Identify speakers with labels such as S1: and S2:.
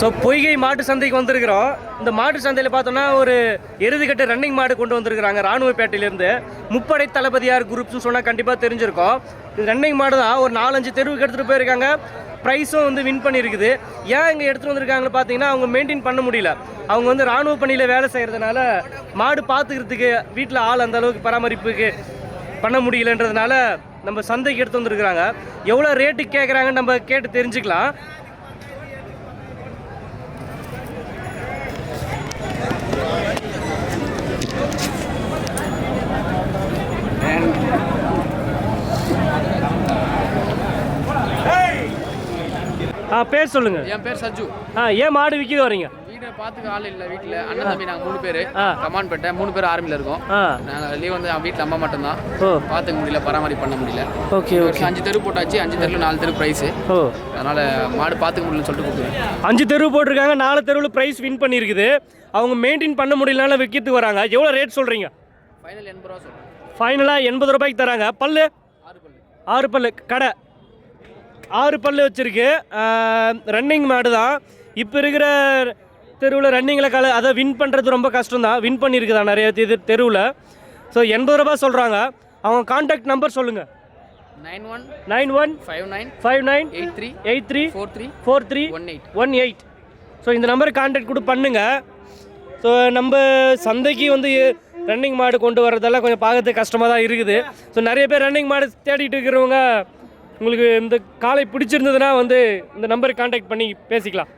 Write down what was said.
S1: So பொய்கை மாட்டு சந்தைக்கு வந்திருக்கிறோம். இந்த மாட்டு சந்தையில் பார்த்தோம்னா ஒரு இறுதிக்கட்ட ரன்னிங் மாடு கொண்டு வந்திருக்கிறாங்க ராணுவப்பேட்டையிலேருந்து. முப்படை தளபதியார் குரூப்ஸ்னு சொன்னால் கண்டிப்பாக தெரிஞ்சிருக்கும். இது ரன்னிங் மாடு தான். ஒரு நாலஞ்சு தெருவுக்கு எடுத்துகிட்டு போயிருக்காங்க. ப்ரைஸும் வந்து வின் பண்ணியிருக்குது ஏன் இங்கே எடுத்துகிட்டு வந்திருக்காங்கன்னு பார்த்தீங்கன்னா அவங்க மெயின்டைன் பண்ண முடியல. அவங்க வந்து ராணுவ பணியில் வேலை செய்கிறதுனால மாடு பார்த்துக்கிறதுக்கு வீட்டில் ஆள் அந்த அளவுக்கு பராமரிப்புக்கு பண்ண முடியலன்றதுனால நம்ம சந்தைக்கு எடுத்து வந்திருக்கிறாங்க. எவ்வளோ ரேட்டுக்கு கேட்குறாங்கன்னு நம்ம கேட்டு தெரிஞ்சுக்கலாம். ஆ பேர் சொல்லுங்க.
S2: என் பேர் சஜ்ஜு
S1: ஆ ஏன் மாடு விற்க வரீங்க?
S2: வீடை பார்த்துக்க ஆள் இல்லை வீட்டில் அண்ணன் தம்பி நாங்கள் மூணு பேர். கமான் பேட்டை மூணு பேர் ஆர்மியில் இருக்கோம். நாங்கள் லீவ் வந்து வீட்டில் அம்மா மட்டும்தான். பார்த்துக்க முடியல பராமரிப்பு பண்ண முடியல.
S1: Okay okay.
S2: அஞ்சு தெரு போட்டாச்சு. அஞ்சு தெருவில் நாலு தெரு ப்ரைஸு
S1: ஓ.
S2: அதனால் மாடு பார்த்துக்க முடியலன்னு சொல்லிட்டு கூப்பிடுவேன்
S1: அஞ்சு தெருவு போட்டிருக்காங்க நாலு தெருவில் ப்ரைஸ் வின் பண்ணியிருக்குது அவங்க மெயின்டைன் பண்ண முடியலனால விற்கிறதுக்கு வராங்க. எவ்வளோ ரேட் சொல்கிறீங்க
S2: ஃபைனல் எண்பது ரூபா சொல்கிறேன்
S1: ஃபைனலாக எண்பது ரூபாய்க்கு தராங்க. பல்லு?
S2: ஆறு பல்லு.
S1: ஆறு பல்லு. கடை? ஆறு பல்லு வச்சுருக்கு. ரன்னிங் மாடு தான். இப்போ இருக்கிற தெருவில் ரன்னிங்கில் கல அதை வின் பண்ணுறது ரொம்ப கஷ்டம் தான் வின் பண்ணியிருக்குதா நிறைய இது தெருவில். ஸோ எண்பது ரூபாய் சொல்கிறாங்க அவங்க காண்டாக்ட் நம்பர் சொல்லுங்கள்
S2: nine one
S1: nine one
S2: five nine
S1: five nine
S2: eight three
S1: eight three
S2: four three
S1: four three
S2: one eight
S1: one eight so இந்த நம்பருக்கு கான்டாக்ட் கூட பண்ணுங்க. ஸோ நம்ம சந்தைக்கு வந்து ரன்னிங் மாடு கொண்டு வரதெல்லாம் கொஞ்சம் பார்க்கறதுக்கு கஷ்டமாக தான் இருக்குது. ஸோ நிறைய பேர் ரன்னிங் மாடு தேடிட்டு இருக்கிறவங்க உங்களுக்கு இந்த காலை பிடிச்சிருந்ததுன்னா வந்து இந்த நம்பருக்கு கான்டாக்ட் பண்ணி பேசிக்கலாம்.